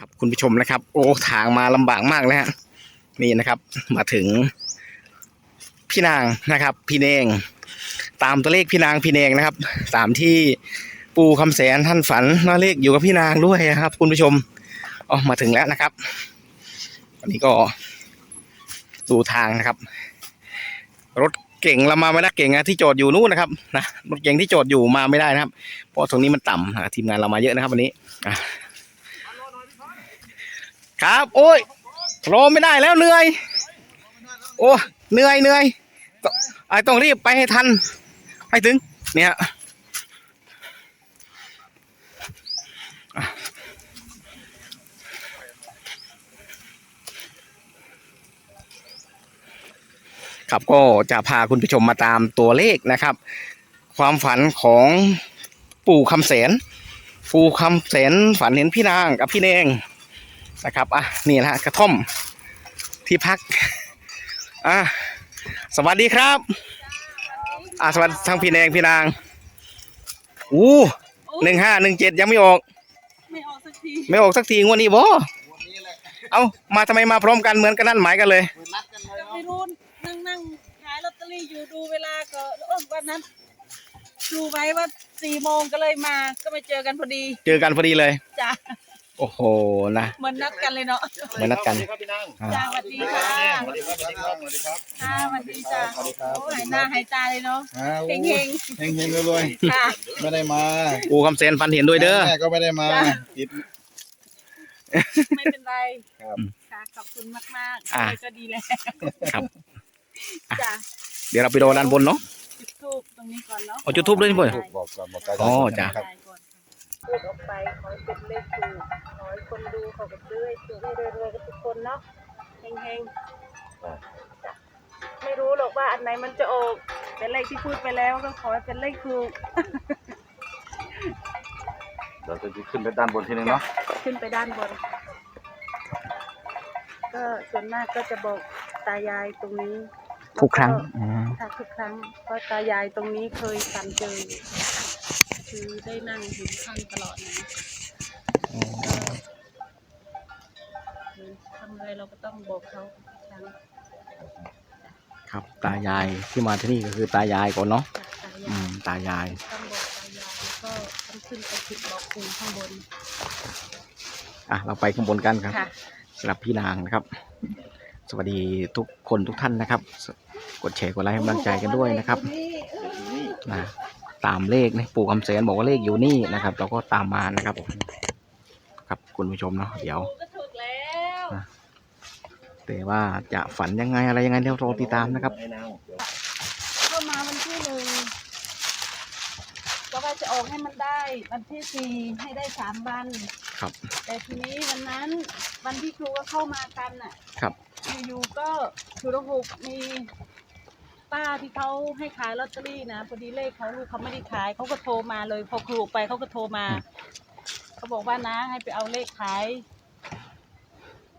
ครับคุณผู้ชมนะครับ โอ้ทางมาลำบากมากเลยฮะนี่นะครับ มาถึง พี่นางนะครับ พี่เนงตามตัวเลขพี่นางพี่เนงนะครับ ตามที่ปู่คำแสนท่านฝันว่าเลขอยู่กับพี่นางด้วยนะครับ คุณผู้ชมอ๋อมาถึงแล้วนะครับวันนี้ก็ดูทางนะครับ รถเก่งเรามาไม่ได้เก่งนะที่จอดอยู่นู่นนะครับนะรถเก่งที่จอดอยู่มาไม่ได้นะครับ เพราะตรงนี้มันต่ำทีมงานเรามาเยอะนะครับ วันนี้อะ ครับ โอ้ยรอไม่ได้แล้วเหนื่อย โอ้เหนื่อยเหนื่อยต้องไอ้ต้องรีบไปให้ทันให้ถึง เนี่ยครับก็จะพาคุณผู้ชมมาตามตัวเลขนะครับ ความฝันของปู่คำแสนปู่คำแสนฝันเห็นพี่นางกับพี่เนง นะครับอะนี่นะฮะกระท่อมที่พักอะสวัสดีครับอะสวัสดีทั้งพี่แดงพี่นางอู้หนึ่งห้าหนึ่งเจ็ดยังไม่ออก ไม่ออกสักทีไม่ออกสักทีงวดนี้บ่เอามาทำไมมาพร้อมกันเหมือนกันนั่นหมายกันเลยก็ไม่รู้นั่งนั่งขายลอตเตอรี่อยู่ดูเวลาก็เออวันนั้นดูไว้ว่าสี่โมงก็เลยมาก็มาเจอกันพอดี เจอกันพอดีเลยจ้า โอ้โหนะเหมือนนัดกันเลยเนาะเหมือนนัดกันจ้าสวัสดีค่ะสวัสดีครับสวัสดีครับสวัสดีครับค่ะสวัสดีจ้าโอ้หายหน้าหายตาเลยเนาะอ่าเฮงเฮงเฮงเฮงรวยๆค่ะๆไม่ได้มาปู่คำแสนฝันเห็นด้วยเด้อแม่ก็ไม่ได้มาจ้ะติดไม่เป็นไรครับค่ะขอบคุณมากมากๆอะก็ดีแล้วครับจ้าเดี๋ยวเราไปรอด้านบนเนาะจุดทูบตรงนี้ก่อนเนาะเอาจุดธูปด้วยนี่เว้ยบอกก่อนบอกกายอ๋อจ้ะครับ พูดออกไปขอให้เป็นเลขถูกขอให้คนดูเขาก็ซื้อให้ถูกให้รวยๆกันทุกคนเนาะเฮงๆจ้ะไม่รู้หรอกว่าอันไหนมันจะออกแต่เลขที่พูดไปแล้วก็ขอให้เป็นเลขถูกเราจะขึ้นไปด้านบนทีนึงเนาะขึ้นไปด้านบน ก็ส่วนมากก็จะบอกตายายตรงนี้ทุกครั้งแล้วอืมค่ะทุกครั้งเพราะตายายตรงนี้เคยฝันเจอ คือได้นั่งเห็นท่านตลอดนะคือทำอะไรเราก็ต้องบอกเขาทุกครั้งครับตายายที่มาที่นี่ก็คือตายายก่อนเนาะจากตาอืยายมตายาย ต้องบอกตายายแล้วก็ต้องขึ้นไปคิดบอกปู่ข้างบนอะเราไปข้างบนกันครับ ค่ะ สำหรับพี่นางนะครับ สวัสดีทุกคนทุกท่านนะครับ กดแชร์กดไลค์ให้กำลังใจกันด้วยนะครับนะ ตามเลขนะปู่คำแสนบอกว่าเลขอยู่นี่นะครับ เราก็ตามมานะครับครับคุณผู้ชมเนาะเดี๋ยวปู่ก็ถูกแล้วแต่ว่าจะฝันยังไงอะไรยังไงเดี๋ยวรอติดตามนะครับก็มาวันที่หนึ่งก็ว่าจะออกให้มันได้ วันที่สี่ให้ได้สามวัน ครับ แต่ทีนี้วันนั้นวันที่ครูก็เข้ามากันน่ะครับ อยู่ๆก็ชุรหุกมี ป้าที่เขาให้ขายลอตเตอรี่นะพอดีเลขเขาลูกเขาไม่ได้ขายเขาก็โทรมาเลย พอครูไปเขาก็โทรมา เขาบอกว่านะให้ไปเอาเลขขาย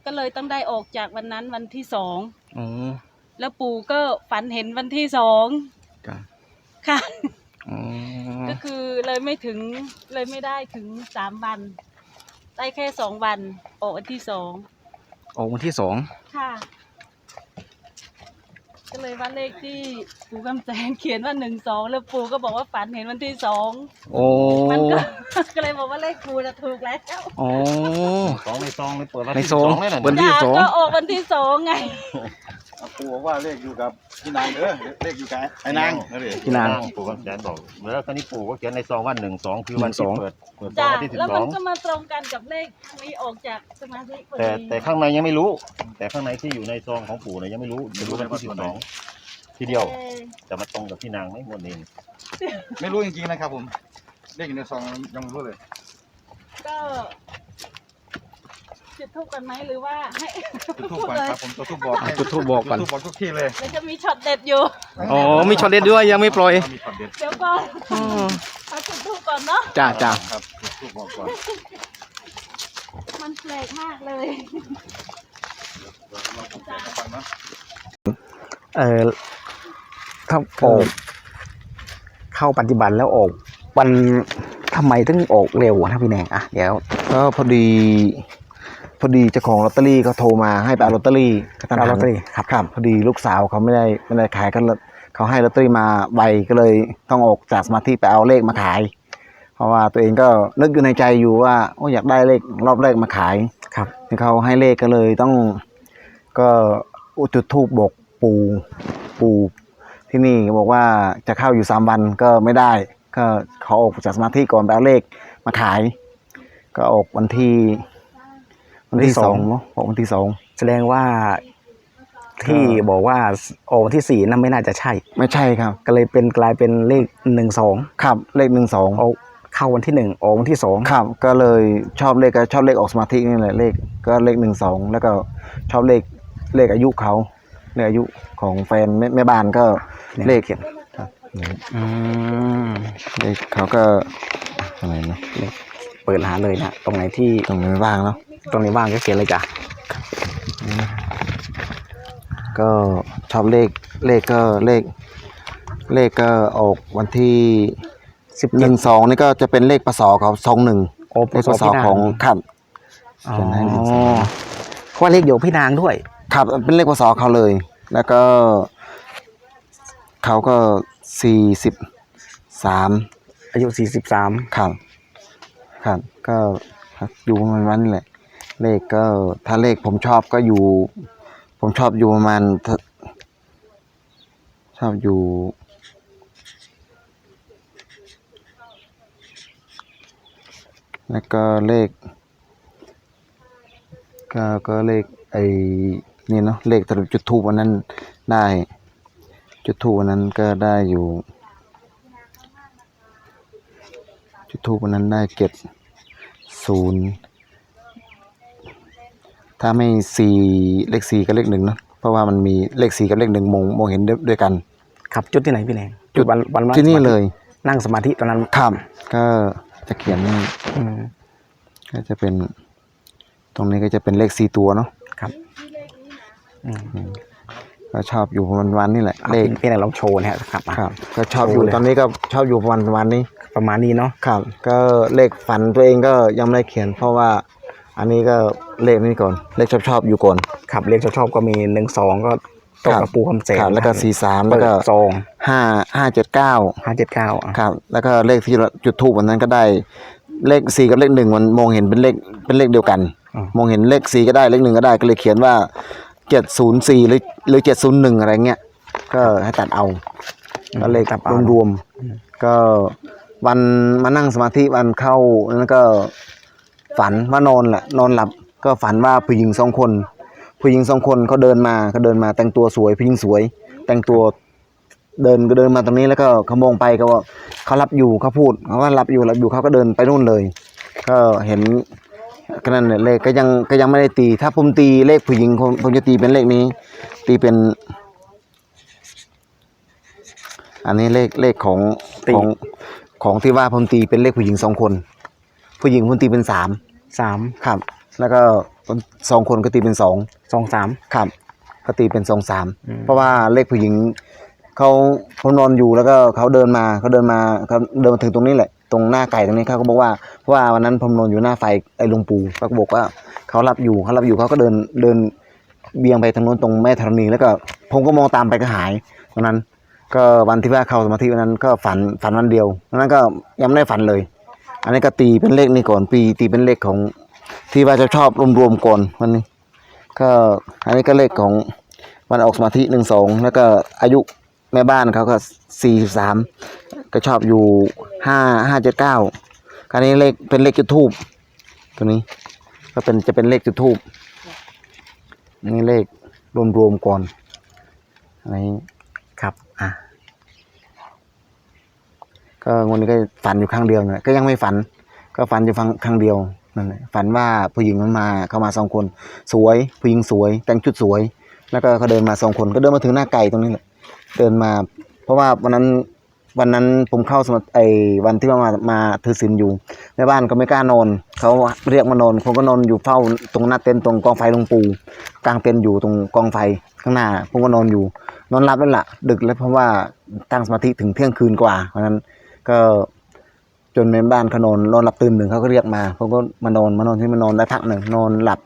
ก็เลยต้องได้ออกจากวันนั้นวันที่สองอ๋อแล้วปู่ก็ฝันเห็นวันที่สองจ้ะค่ะ อ๋อก็คือเลยไม่ถึงเลยไม่ได้ถึงสามวัน ได้แค่สองวันออกวันที่สองออกวันที่สองค่ะ ก็เลยว่าเลขที่ปู่กำแสงเขียนว่าหนึ่งสองแล้วปู่ก็บอกว่าฝันเห็นวันที่สองโอ้มันก็ ก็เลยบอกว่าเลขปู่จะถูกแล้วอ๋อสองในซองเลยเปิดวันในที่ซองเลยนะ วันที่จ้าสอง ก็ออกวันที่สองไง ปู่บอกว่าเลขอยู่กับพี่นางเด้อเลขอยู่กับไอ้นางนั่นเองพี่นางปู่คำแสนบอกแล้วตอนนี้ปู่ก็เขียนในซองว่าหนึ่งสองคือวันหนึ่งสที่องเปิดเปิดซองจ้าวันที่สิบแล้วสมัอนงก็มาตรงกันกับเลขนี้ออกจากสมาธิพอแต่ดีแต่ข้างในยังไม่รู้ แต่ข้างในที่อยู่ในซองของปู่เนี่ยยังไม่รู้จะรู้วันที่สิบสองทีเดียวเอ่อจะมาตรงกับพี่นางไหมงวดนี้ไม่รู้จริงๆนะครับผมเลขอยู่ในซองยังไม่รู้เลย ก็ จุดทูบกันไหมหรือว่าให้ จุดทูบก่อนครับผมจุดทูบบอกให้จุดธูปบอกก่อน จุดทูบบอกทุกที่เลยแล้วจะมีช็อตเด็ดอยู่ อ๋อมีช็อตเด็ดด้วยยังไม่ปล่อยมีช็อตเด็ดเดี๋ยวก่อนอ๋อเอาจุดทูบก่อนเนาะจ้าจ้าครับจุดทูบบอกก่อนมันแปลกมากเลยฟังนะเออถ้าออกเข้าปฏิบัติแล้วออกวันทำไมถึงออกเร็วนะพี่แนงอะเดี๋ยวก็พอดี พอดีเจ้าของลอตเตอรี่เขาโทรมาให้ไปเอาลอตเตอรี่กระทันเอาหัลอนตเตอรี่ครับ ครับพอดีลูกสาวเขาไม่ได้ไม่ได้ขายก็เลยเขาให้ลอตเตอรี่มาใบก็เลยต้องออกจากสมาธิไปเอาเลขมาขาย เพราะว่าตัวเองก็นึกอยู่ในใจอยู่ว่าโอ้อยากได้เลขรอบแรกมาขายครับ ที่เขาให้เลขก็เลยต้องก็จุดทูบบอกปูปูที่นี่บอกว่าจะเข้าอยู่สามวันก็ไม่ได้ ก็เขาออกจากสมาธิก่อนไปเอาเลขมาขาย ก็ออกวันที่ วันที่วันที่สสอองงเนาะออกวันที่สองแสดงว่าที่บอกว่าออกวันที่สี่นั่นไม่น่าจะใช่ ไม่ใช่ครับ ก็เลยเป็นกลายเป็นเลขหนึ่งสองครับเลขหนึ่งสองเอาเข้าวันที่หนึ่งออกวันที่สองครับ ก็เลยชอบเลขก็ชอบเลขออกสมาธินี่แหละเลขก็เลขหนึ่งสองแล้วก็ชอบเลขเลขอายุเขาเลขอายุของแฟนแม่แม่บ้านก็เลขอืมเลขเขาก็อะไรนะเปิดหาเลยนะตรงไหนที่ตรงนี้ไม่ว่างเนาะ ตรงไหนว่างก็เขียนเลยจ้ะก็ชอบเลขเลขก็เลข เลขก็ออกวันที่สิบหนึ่งสองนี่ก็จะเป็นเลขปศเขาสองหนึ่งโอ้เลขปศของครับอ๋อเขียนให้หนึ่งสองเพราะว่าเลขเดียวพี่นางด้วย ครับเป็นเลขปศเขาเลย แล้วก็เขาก็สี่สิบสามอายุสี่สิบสามครับครับก็อยู่ประมาณนั้นนี่แหละ เลขก็ถ้าเลขผมชอบก็อยู่ ผมชอบอยู่ประมาณชอบอยู่แล้วก็เลข ก็ก็เลขไอ้นี่เนาะเลขสรุปจุดทูปวันนั้นได้ จุดทูปวันนั้นก็ได้อยู่ จุดทูปวันนั้นได้เจ็ดศูนย์ ถ้าไม่สี่เลขสี่กับเลขหนึ่งเนาะเพราะว่ามันมีเลขสี่กับเลขหนึ่งมองมองเห็นด้วยด้วยกัน ครับจุดที่ไหนพี่แนงจุดวันวันที่นี่เลย นั่งสมาธิตอนนั้นครับก็จะเขียนนี่อืมก็จะเป็น ตรงนี้ก็จะเป็นเลขสี่ตัวเนาะครับอืมก็ชอบอยู่ประมาณวันนี่แหละเอาเลขพี่พี่แนงลองโชว์นะฮะครับอะครับ ก็ชอบอยู่โชว์เลยตอนนี้ก็ชอบอยู่ประมาณวันนี้ ประมาณนี้เนาะครับ ก็เลขฝันตัวเองก็ยังไม่ได้เขียน เพราะว่า อันนี้ก็เลขนี้ก่อน เลขชอบชอบๆอยู่ก่อนครับเลขชอบๆก็มีหนึ่งสองก็ตรงครักับบปูคำแสนครับแล้วก็สี่สามเปิแล้วดก็ซองห้าห้าเจ็ดเก้าห้าเจ็ดเก้าครับ แล้วก็เลขที่จุดทูบวันนั้นก็ได้ เลขสี่กับเลขหนึ่งมันมองเห็นเป็นเลขเป็นเลขเดียวกัน มองเห็นเลขสี่ก็ได้เลขหนึ่งก็ได้ก็เลยเขียนว่าเจ็ดศูนย์สี่หรือหรือเจ็ดศูนย์หนึ่งอะไรเงี้ยก็ให้ตัดเอาก็เลขตับเอารวมๆก็วันมานั่งสมาธิวันเข้าแล้วก็ ฝันว่านอนแหละนอนหลับก็ฝันว่าผู้หญิงสองคน ผู้หญิงสองคนเขาเดินมาเขาเดินมาแต่งตัวสวยผู้หญิงสวย แต่งตัวเดินก็เดินมาตรงนี้แล้วก็เขามองไปก็ว่าเขารับอยู่เขาพูดเขาว่ารับอยู่รับอยู่เขาก็เดินไปนู่นเลย ก็เห็นก็นั่นแหละเลขก็ยังก็ยังไม่ได้ตี ถ้าผมตีเลขผู้หญิงผมผมจะตีเป็นเลขนี้ ตีเป็น อันนี้เลขเลขของของของที่ว่าผมตีเป็นเลขผู้หญิงสองคน ผู้หญิงผมตีเป็นสาม สามครับแล้วก็สองคนก็ตีเป็นสองสองสามครับเขาตีเป็นสองสามอืมเพราะว่าเลขผู้หญิงเขาเขานอนอยู่แล้วก็เขาเดินมาเขาเดินมาเขาเดินมาถึงตรงนี้แหละตรงหน้าไก่ตรงนี้เขาก็บอกว่าเพราะว่าวันนั้นผมนอนอยู่หน้าไฟไอ้หลวงปู่เขาก็บอกว่าเขารับอยู่เขารับอยู่เขาก็เดินเดินเบียงไปทางโน้นตรงแม่ธรณีแล้วก็ผมก็มองตามไปก็หายตรงนั้น ก็วันที่ว่าเข้าสมาธิวันนั้นก็ฝันฝันวันเดียววันนั้นก็ยังไม่ได้ฝันเลย อันนี้ก็ตีเป็นเลขนี้ก่อนปีตีเป็นเลขของที่ว่าจะชอบรวมๆก่อนวันนี้ ก็อันนี้ก็เลขของวันออกสมาธิหนึ่งสองแล้วก็อายุแม่บ้านเขาก็สี่สิบสามก็ชอบอยู่ห้าห้าเจ็ดเก้าคราวนี้เลขเป็นเลขจุดทูบตัวนี้ ก็เป็นจะเป็นเลขจุดทูบนนี้เลขรวมๆก่อนอันนี้ครับอะ ก็วันนี้ก็ฝันอยู่ครั้งเดียวนี่ยก็ยังไม่ฝัน ก็ฝันอยู่ฟังครั้งเดียวนั่นแหละฝันว่าผู้หญิงมันมาเข้ามาสองคน สวยผู้หญิงสวย แต่งชุดสวย แล้วก็เขาเดินมาสองคนก็เดินมาถึงหน้าไก่ตรงนี้แหละเดินมา เพราะว่าวันนั้นวันนั้นผมเข้าสมาไอ้วันที่ว่ามามาถือศีลอยู่แม่บ้านก็ไม่กล้านอนเขาเรียกมานอนผมก็นอนอยู่เฝ้าตรงหน้าเต็นท์ตรงกองไฟลงปูกลางเต็นท์อยู่ตรงกองไฟข้างหน้าผมก็นอนอยู่ นอนหลับแล้วล่ะ ดึกแล้วเพราะว่าตั้งสมาธิถึงเที่ยงคืนกว่าเพราะนั้น ก็จนแม่บ้านเขานอนนอนหลับตื่นหนึ่งเขาก็เรียกมาเขาก็มานอนมานอนที่มานอนได้พักหนึ่งนอนหลับ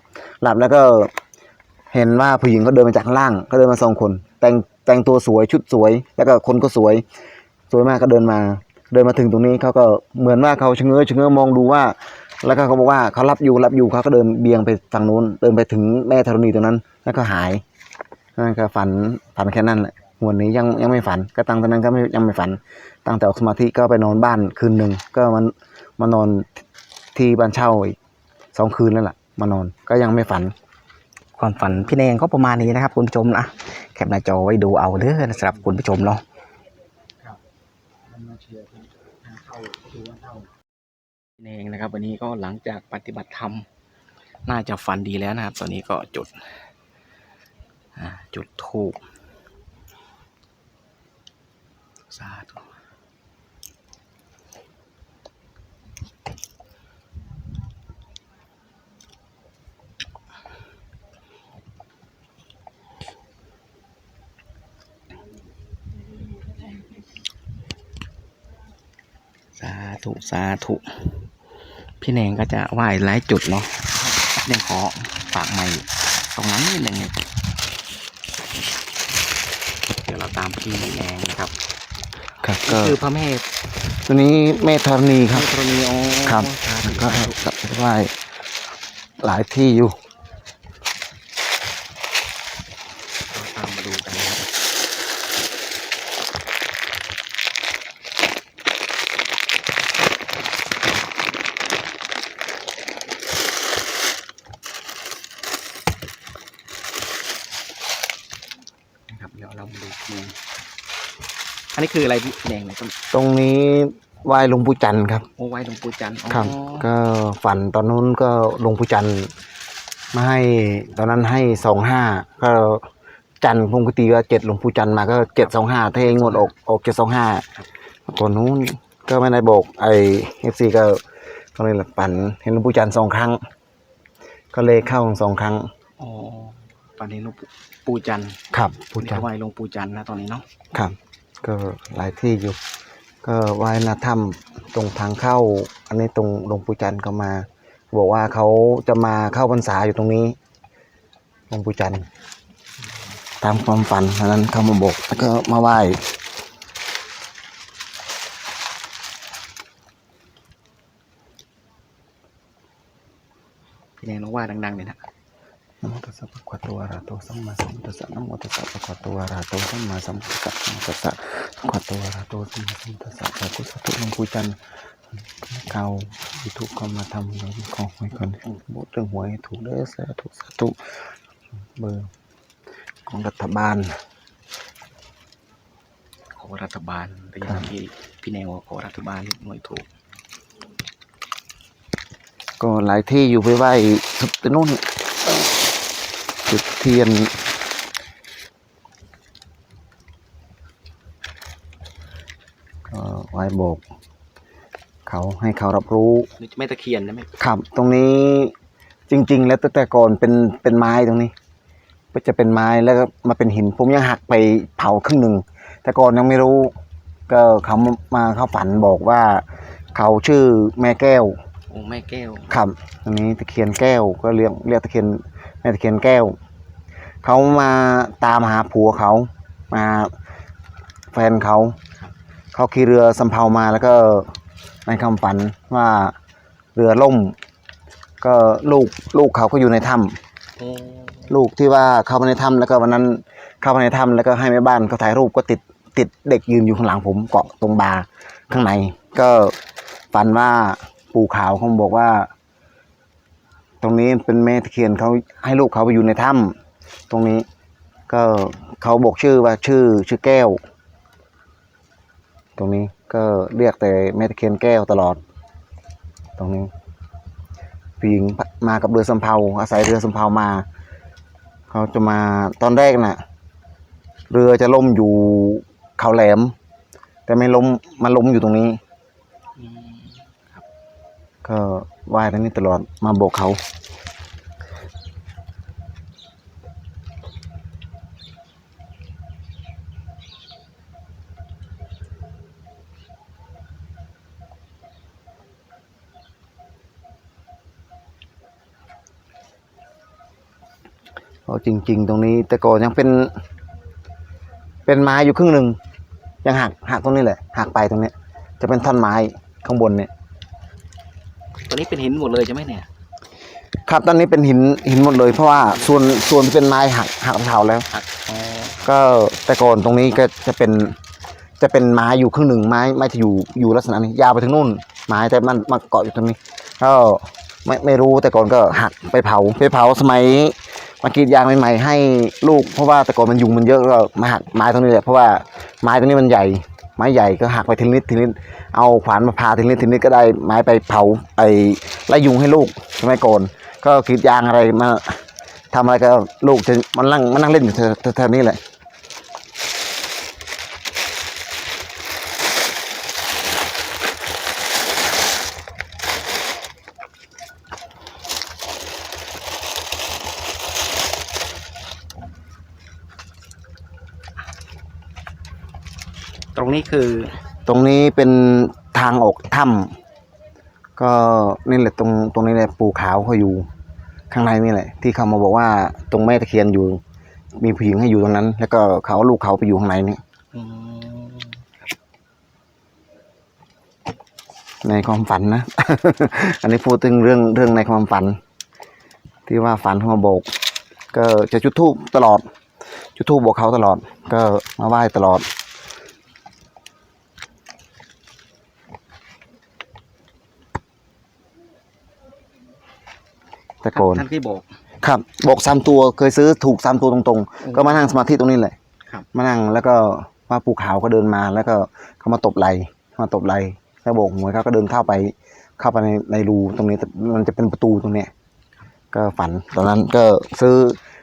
หลับแล้วก็เห็นว่าผู้หญิงเขาเดินมาจากข้างล่าง ก็เดินมาสองคน แต่งแต่งตัวสวยชุดสวย แล้วก็คนก็สวย สวยมากก็เดินมา เดินมาถึงตรงนี้เขาก็เหมือนว่าเขาชะเง้อชะเง้อมองดูว่า แล้วก็เขาบอกว่าเขารับอยู่รับอยู่เขาก็เดินเบียงไปฝั่งนู้น เดินไปถึงแม่ธรณีตรงนั้น แล้วก็หายนั่นก็ฝันฝันแค่นั้นแหละ วันนี้ยังยังไม่ฝัน ก็ตั้งแต่นั้นก็ไม่ยังไม่ฝัน ตั้งแต่ออกสมาธิก็ไปนอนบ้านคืนหนึ่งก็มันมานอนที่บ้านเช่าอีกสองคืนแล้วล่ะมานอนก็ยังไม่ฝัน ความฝันพี่เนงก็ประมาณนี้นะครับ คุณผู้ชมนะแคปหน้าจอไว้ดูเอาเด้อสำหรับคุณผู้ชมเนาะพี่เนงนะครับ วันนี้ก็หลังจากปฏิบัติธรรมน่าจะฝันดีแล้วนะครับ ตอนนี้ก็จุดอ่าจุดทูบ สาธุสาธุสาธุ พี่เนงก็จะไหว้หลายจุดเนาะเนงขอฝากใหม่ตรงนั้นนิดหนึ่งเดี๋ยวเราตามพี่เนงนะครับ ก็คือพระแม่ตัวนี้แม่ธรณีครับธรณีโอครับสาธุมันก็กลับไปไหว้หลายที่อยู่ เราตามมาดูกันนะครับนะครับเดี๋ยวเรามาดูทีอั นนี้คืออะไรพี่แดงไหนต้นตรงนี้ไหว้หลวงปู่จันทร์ครับโอ้ไว้หลวงปู่จันทร์อ๋อครับ ก็ฝันตอนนู้นก็หลวงปู่จันทร์มาให้ตอนนั้นให้สองห้าก็จันทร์ปกติก็เจ็ดหลวงปู่จันทร์มาก็เจ็ดสองห้าถ้าเองงวดออกออกเจ็ดสองห้าก่อนนู้นก็ไม่ได้บอกไอเอฟซีก็ก็เลยฝันเห็นหลวงปู่จันทร์สองครั้ง ก็เลยเข้าสองครั้งอ๋อตอนนี้หลวงปู่ปู่จันทร์ครับปู่นี่จันทเขาร์ไหว้หลวงปู่จันทร์นะตอนนี้เนาะครับ ก็หลายที่อยู่ ก็ไหว้หนาถ้ำตรงทางเข้า อันนี้ตรงหลวงปู่จันทร์ก็มา บอกว่าเขาจะมาเข้าพรรษาอยู่ตรงนี้หลวงปู่จันทร์ตามความฝันนนั้นเขามาบอกแล้วก็มาไหว้พี่แดงต้องว่าดังๆเลยนะ นะโมตัสสะภะคะวะโตอะระหะโตสัมมาสัมพุทธัสสะนะโมตัสสะภะคะวะโตอะระหะโตสัมมาสัมพุทธัสสะนะโมตัสสะภะคะวะโตอะระหะโตสัมมาสัมพุทธัสสะสาธุสาธุหลวงปู่จันทร์เขายูทูบก็มาทำเรื่องของหวยก่อนบทเรื่องหวยให้ถูกเด้อสาธุสาธุเบอร์ของรัฐบาล ขอรัฐบาลแต่อครัย่างบที่พี่แนงว่าขอรัฐบาลหน่วยถูก ก็หลายที่อยู่ไปไหว้สุดนู่น จุดเทียน ก็ไหว้โบกเขาให้เขารับรู้นี่ไม่ตะเคียนใช่ไหมครับ ตรงนี้จริง ๆ แล้วตั้งแต่ก่อนเป็นเป็นไม้ตรงนี้ ก็จะเป็นไม้แล้วก็มาเป็นหิน ผมยังหักไปเผาครึ่งหนึ่ง แต่ก่อนยังไม่รู้ ก็เขามาเข้าฝันบอกว่า เขาชื่อแม่แก้ว โอ้แม่แก้ว ครับตรงนี้ตะเคียนแก้วก็เรียกเรียกตะเคียน แม่ตะเคียนแก้ว เขามาตามหาผัวเขามาแฟนเขา เขาขี่เรือสำเภามาแล้วก็ในคำฝันว่าเรือล่ม ก็ลูกลูกเขาก็อยู่ในถ้ำลูกที่ว่าเข้ามาในถ้ำแล้วก็วันนั้นเข้ามาในถ้ำแล้วก็ให้แม่บ้านเขาถ่ายรูปก็ติดติดเด็กยืนอยู่ข้างหลังผมเกาะตรงบาข้างใน ก็ฝันว่าปู่ขาวเขาบอกว่า ตรงนี้เป็นแม่ตะเคียนเขาให้ลูกเขาไปอยู่ในถ้ำตรงนี้ก็เขาบอกชื่อว่าชื่อชื่อแก้ว ตรงนี้ก็เรียกแต่แม่ตะเคียนแก้วตลอด ตรงนี้ผู้หญิงมากับเรือสำเภาอาศัยเรือสำเภามา เขาจะมาตอนแรกน่ะ เรือจะล่มอยู่เขาแหลม แต่ไม่ล้มมาล้มอยู่ตรงนี้ก็ ว่ายตรงนี้ตลอดมาโบกเขา จริง ๆ ตรงนี้แต่ก่อนยังเป็น เป็นไม้อยู่ครึ่งหนึ่งยังหักหักตรงนี้แหละหักไปตรงนี้ จะเป็นท่อนไม้ข้างบนเนี่ย ตัวนี้เป็นหินหมดเลยใช่ไหมเนี่ย ครับตอนนี้เป็นหินหินหมดเลยเพราะว่าส่วนส่วนที่เป็นไม้หักหักเผาแล้วอ๋อก็แต่ก่อนตรงนี้ก็จะเป็นจะเป็นไม้อยู่ครึ่งหนึ่งไม้ไม้จะอยู่อยู่ลักษณะนี้ยาวไปถึงนู่นไม้แต่มันมาเกาะอยู่ตรงนี้ก็ไม่ไม่รู้แต่ก่อนก็หักไปเผาไปเผาสมัยมากรีดยางใหม่ๆให้ลูกเพราะว่าแต่ก่อนมันยุงมันเยอะก็มาหักไม้ตรงนี้แหละเพราะว่าไม้ตรงนี้มันใหญ่ไม้ใหญ่ก็หักไปทีนิดทีนิดเอาขวานมาพาทีนิดทีนิดก็ได้ไม้ไปเผาไอ้ไล่ยุงให้ลูกสมัยก่อนก็กรีดยางอะไรมาทำอะไรก็ลูกจะมันนั่งมันนั่งเล่นอยู่แถวนี้แหละ รงนี้คือ ตรงนี้เป็นทางออกถ้ำก็นี่แหละตรงตรงนี้แหละปูขาวเขาอยู่ ข้างในนี่แหละ ที่เขามาบอกว่าตรงแม่ตะเคียนอยู่ มีผู้หญิงให้อยู่ตรงนั้น แล้วก็เขาเอาลูกเขาไปอยู่ข้างในนี่ในความฝันนะ อันนี้พูดถึงเรื่องเรื่องในความฝัน ที่ว่าฝันเขามาบอก ก็จะจุดธูปตลอด จุดธูปบอกเขาตลอด ก็มาไหว้ตลอด แต่โกนท่านที่บอก ครับ บอกสามตัวเคยซื้อถูกสามตัวตรงๆ ก็มานั่งสมาธิตรงนี้แหละครับมานั่งแล้วก็ว่าปูขาวก็เดินมาแล้วก็เขามาตบไหลมาตบไหลแล้วโบกหวยเขาก็เดินเข้าไป เข้าไปในในรูตรงนี้แต่มันจะเป็นประตูตรงเนี้ยก็ฝันตอนนั้นก็ซื้อ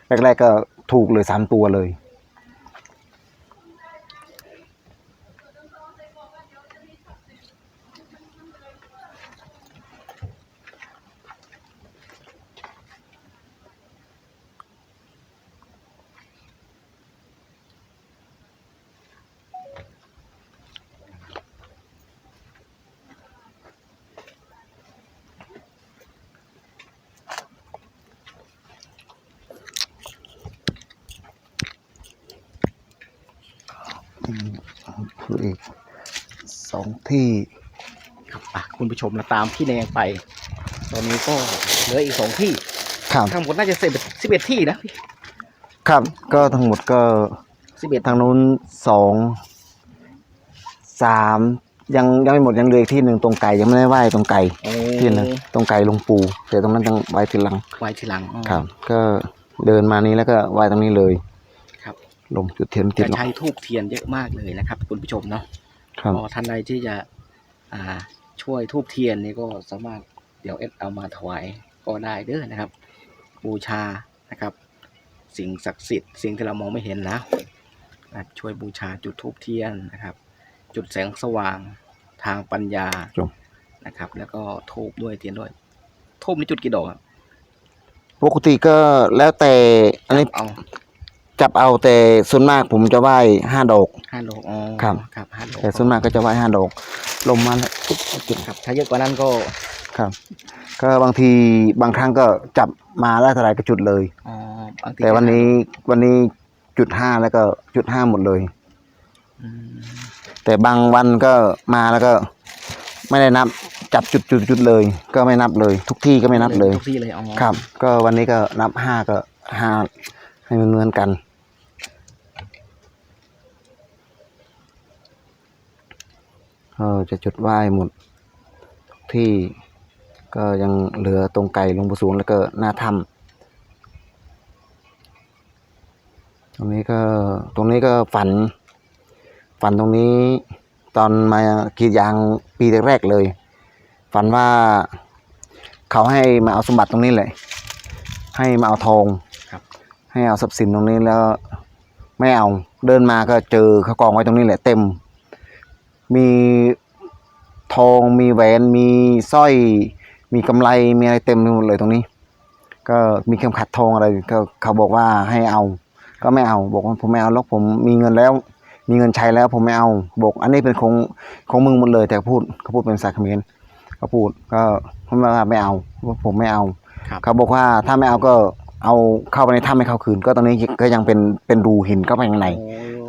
แรกๆก็ถูกเลยสามตัวเลยืออีกสองที่ครับคุณผู้ชมเราตามพี่แนงไป ตอนนี้ก็เหลืออีกสองที่ครับทั้งหมดน่าจะสิบสิบเอ็ดที่นะครับ ก็ทั้งหมดก็สิบเอ็ดทางนู้นสองสามยังยังไม่หมดยังเหลืออีกที่หนึ่งตรงไก่ยังไม่ได้ไหว้ตรงไก่ที่หนึงตรงไก่ลงปู่แต่ตรงนั้นยังไหว้ทีหลังไหว้ทีหลังครับ ก็เดินมานี้แล้วก็ไหว้ตรงนี้เลย ลงจุดเทียนติดจะเนาะใช้ทูบเทียนเยอะมากเลยนะครับ คุณผู้ชมเนาะครับก็ท่านใดที่จะอ่าช่วยทูบเทียนนี่ก็สามารถเดี๋ยวเอสเอามาถวายก็ได้เด้อนะครับ บูชานะครับ สิ่งศักดิ์สิทธิ์สิ่งที่เรามองไม่เห็นนะนะช่วยบูชาจุดทูบเทียนนะครับ จุดแสงสว่างทางปัญญาจบนะครับ แล้วก็ทูบด้วยเทียนด้วยทูบนี่จุดกี่ดอกอะปกติก็แล้วแต่อันนี้เอา จับเอาแต่ส่วนมากผมจะไหว้ห้าดอก ห้าดอกอ๋อครับ ครับห้าดอกแต่ส่วนมากก็จะไหว้ห้าดอก ลมมาแล้วปุ๊บจุดครับ ถ้าเยอะกว่านั้นก็ครับ ก็บางทีบางครั้งก็จับมาได้เท่าไหร่ก็จุดเลย อ๋อบางทีแต่วันนี้วันนี้จุดห้าแล้วก็จุดห้าหมดเลย อืมแต่บางวันก็มาแล้วก็ไม่ได้นับจับจุดจุดจุดเลย ก็ไม่นับเลย ทุกที่ก็ไม่นับเลย ทุกที่เลยอ๋อ ครับ ก็วันนี้ก็นับห้าก็ห้าให้มันเหมือนกัน เออจะจุดไหว้หมดทุกที่ก็ยังเหลือตรงไก่หลวงปู่สวงแล้วก็หน้าถ้ำตรงนี้ก็ตรงนี้ก็ฝัน ฝันตรงนี้ตอนมากรีดยางปีแรกๆเลย ฝันว่าเขาให้มาเอาสมบัติตรงนี้เลย ให้มาเอาทองครับให้เอาทรัพย์สินตรงนี้แล้วไม่เอาเดินมาก็เจอเขากองไว้ตรงนี้แหละเต็ม มีทองมีแหวนมีสร้อย มีกำไรมีอะไรเต็มไปหมดเลยตรงนี้ ก็มีเข็มขัดทองอะไรก็เขาบอกว่าให้เอา ก็ไม่เอาบอกว่าผมไม่เอาหรอกผมมีเงินแล้ว มีเงินใช้แล้วผมไม่เอาบอก อันนี้เป็นของของมึงหมดเลย แต่พูดเขาพูดเป็นภาษาเขมรเขาพูดก็ผมว่าไม่เอาว่าผมไม่เอาครับเขาบอกว่าถ้าไม่เอาก็เอาเข้าไปในถ้ำให้เขาคืน ก็ตอนนี้ก็ยังเป็นเป็นรูหินเข้าไปข้างใน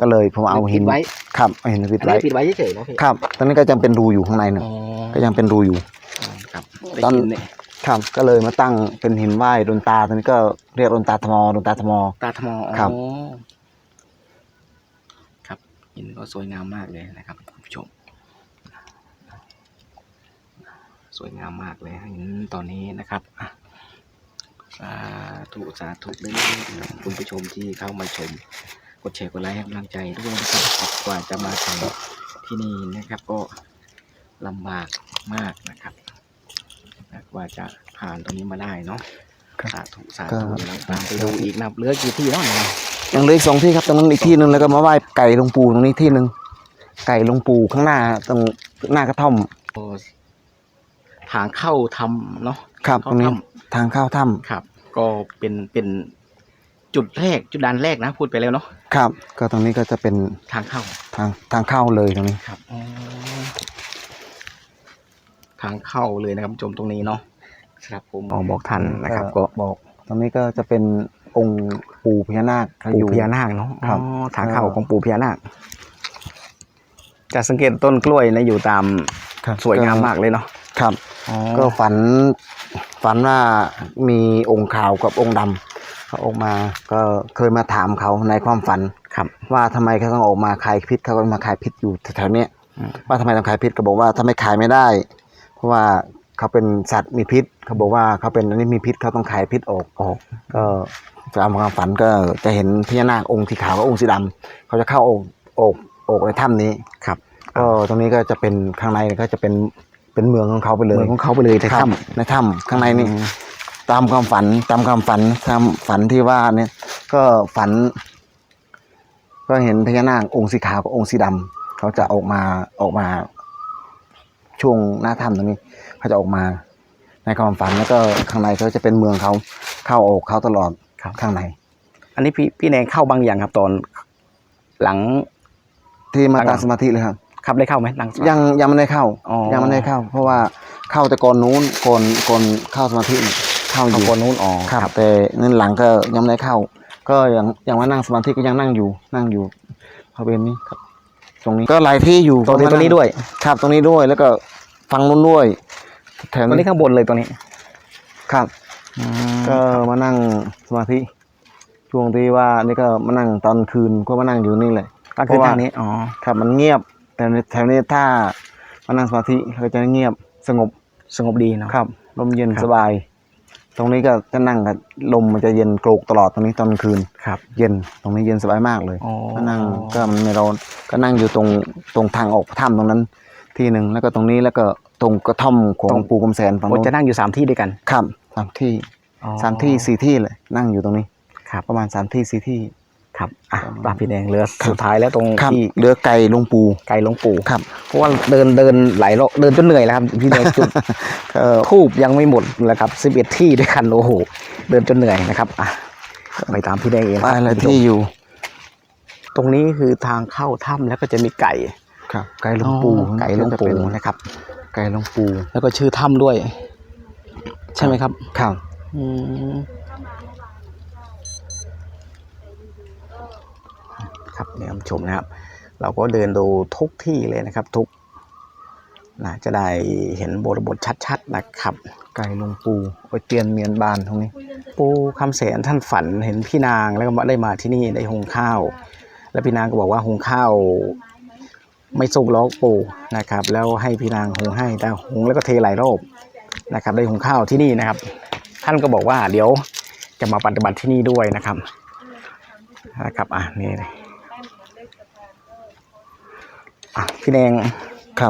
ก็เลยผมเอาหินปิดไว้ ครับเอาหินปิดอันไว้นี้ปิดไว้เฉยๆนะพี่ครับ ตอนนี้ก็ยังเป็นรูอยู่ข้างในหนึ่งอ๋อก็ยังเป็นรูอยู่ ครับตอนได้ยิเนี่ยครับ ก็เลยมาตั้งเป็นหินไหว้ดนตาตอนนี้ก็เรียกดนตาทมดนตาทมตาทมอ๋อครับครับหินก็สวยงามมากเลยนะครับคุณผู้ชม สวยงามมากเลยหินตอนนี้นะครับอะสาธุสาธุเลยคุณผู้ชมที่เข้ามาชม กดแชร์กดไลค์ให้กำลังใจด้วยนะครับกว่าจะมาถึงที่นี่นะครับ ก็ลำบากมากนะครับกว่าจะผ่านตรงนี้มาได้เนาะครับสาธุสาธุแล้วตามไปดูอีกนะครับเหลือกี่ที่แล้วเนี่ยยังเหลืออีกสองที่ครับตรงนั้นอีกที่หนึ่งแล้วก็มาไหว้ไก่หลวงปู่ตรงนี้ที่หนึ่งไก่หลวงปู่ข้างหน้าตรงหน้ากระท่อมทางเข้าทำเนาะครับตเข้ารงนี้ถ้ทางเข้าถ้ำครับ ก็เป็นเป็น จุดแรกจุดด่านแรกนะพูดไปแล้วเนาะำครับ ก็ตรงนี้ก็จะเป็นทางเข้าทางทางเข้าเลยตรงนี้ครับทางเข้าเลยนะครับชมตรงนี้เนาะครับผมอ๋อบอกท่านนะครับ ก็บอก ตรงนี้ก็จะเป็นองค์ปู่พญานาคเขาอปู่ยู่พญานาคเนาะครับอ๋อทางเข้าของปู่พญานาคจะสังเกตต้นกล้วยนะอยู่ตามครับสวยงามมากเลยเนาะครับก็ฝันฝันว่ามีองค์ขาวกับองค์ดำ เขาออกมาก็เคยมาถามเขาในความฝันครับ ว่าทำไมเขาต้องออกมาขายพิษเขาก็มาขายพิษอยู่แถวๆเนี้ยอืม ว่าทำไมต้องขายพิษก็บอกว่าถ้าไม่ขายไม่ได้ เพราะว่าเขาเป็นสัตว์มีพิษ เขาบอกว่าเขาเป็นอันนี้มีพิษเขาต้องขายพิษออก ออก ก็ตามความฝันก็จะเห็นพญานาคองค์สีขาวกับองค์สีดำเขาจะเข้าอกอกอกในถ้ำนี้ครับ ก็ตรงนี้ก็จะเป็นข้างในก็จะเป็นเป็นเมืองของเขาไปเลเมืย องของเขาไปเลยในครับถ้ในถ้ำข้างในนี่อืม ตามความฝันตามความฝันตามฝันที่ว่าเนี่ยก็ฝัน ก็เห็นพญานาคองค์สีขาวกับองค์สีดำเขาจะออกมาออกมา ช่วงหน้าถ้ำตรงนี้ เขาจะออกมา ในความฝันแล้วก็ข้างในก็จะเป็นเมืองเขาเข้าออกเขาตลอดข้างในำอันนี้พี่พี่แนงเข้าบางอย่างครับตอนหลังที่มาข้างหลัตางสมาธิเลยครับ ครับได้เข้าไหมหลังยังยังไม่ได้เข้าอ๋อยังไม่ได้เข้า เพราะว่าเข้าแต่ก่อนนู้นก่อนก่อนเข้าสมาธินี่ เข้าอเข้ายู่คนนู้นอ๋อครับ แต่นั่นหลังก็ยังไม่ได้เข้า ก็ยังยังว่านั่งสมาธิก็ยังนั่งอยู่ นั่งอยู่พระเวรนี้ครับ ตรงนี้ก็หลายที่อยู่ตรงนี้ตรงนี้ด้วย ครับตรงนี้ด้วยแล้วก็ฟังนู้นด้วยแถวตรงนี้ข้างบนเลยตรงนี้ครับ ก็มานั่งสมาธิช่วงที่ว่านี่ก็มานั่งตอนคืนก็มานั่งอยู่นี่แหละ ก็คือเพราะว่าทางนี้อ๋อครับมันเงียบ แต่ในแถวนี้ถ้ามานั่งสมาธิก็จะเงียบสงบสงบดีเนาะ ครับลมเย็นครับ สบาย ตรงนี้ก็จะนั่งกับลมมันจะเย็นโกรกตลอดตรงนี้ตอนกลางคืน ครับ เย็นตรงนี้เย็นสบายมากเลย อ๋อ ก็นั่งก็มันไม่ร้อนก็นั่งอยู่ตรงตรงทางออกถ้ำตรงนั้นที่หนึ่งแล้วก็ตรงนี้แล้วก็ตรงกระท่อมของปู่กำแสนฝั่งโอ้โน้นจะนั่งอยู่สามที่ด้วยกันครับสามที่อ๋อสามที่สี่ที่เลยนั่งอยู่ตรงนี้ ครับ ประมาณสามที่สี่ที่ ครับอะตามพี่แดงเหลือสุดท้ายแล้วตรงครับที่เรือไก่หลวงปู่ไกลหลวงปู่ครับ เพราะว่าเดินเดินหลายรอบเดินจนเหนื่อยแล้วครับพี่แดงจุดก็ทูบยังไม่หมดเลยครับสิบเอ็ดที่ด้วยกันโอ้โหเดินจนเหนื่อยนะครับอะไปตามพี่แดงเองคอะรับไรที่อยู่ตรงนี้คือทางเข้าถ้ำแล้วก็จะมีไก่ครับ ไก่หลวงปู่อ๋อไก่หลวงปู่ก็จะเป็นนะครับ ไก่หลวงปู่แล้วก็ชื่อถ้ำด้วย ใช่ไหมครับ ครับ อืม ครับเนี่ยท่านชมนะครับ เราก็เดินดูทุกที่เลยนะครับ ทุกนะจะได้เห็นบทบทชัดๆนะครับ ไก่ลงปูไปเตียนเมียนบานตรงนี้ ปูคำแสนท่านฝันเห็นพี่นางแล้วก็ได้มาที่นี่ได้หุงข้าว แล้วพี่นางก็บอกว่าหุงข้าวไม่สุกล้อปูนะครับ แล้วให้พี่นางหุงให้แต่หุงแล้วก็เทหลายรอบนะครับ ได้หุงข้าวที่นี่นะครับ ท่านก็บอกว่าเดี๋ยวจะมาปฏิบัติที่นี่ด้วยนะครับนะครับอะนี่เลย พี่แดง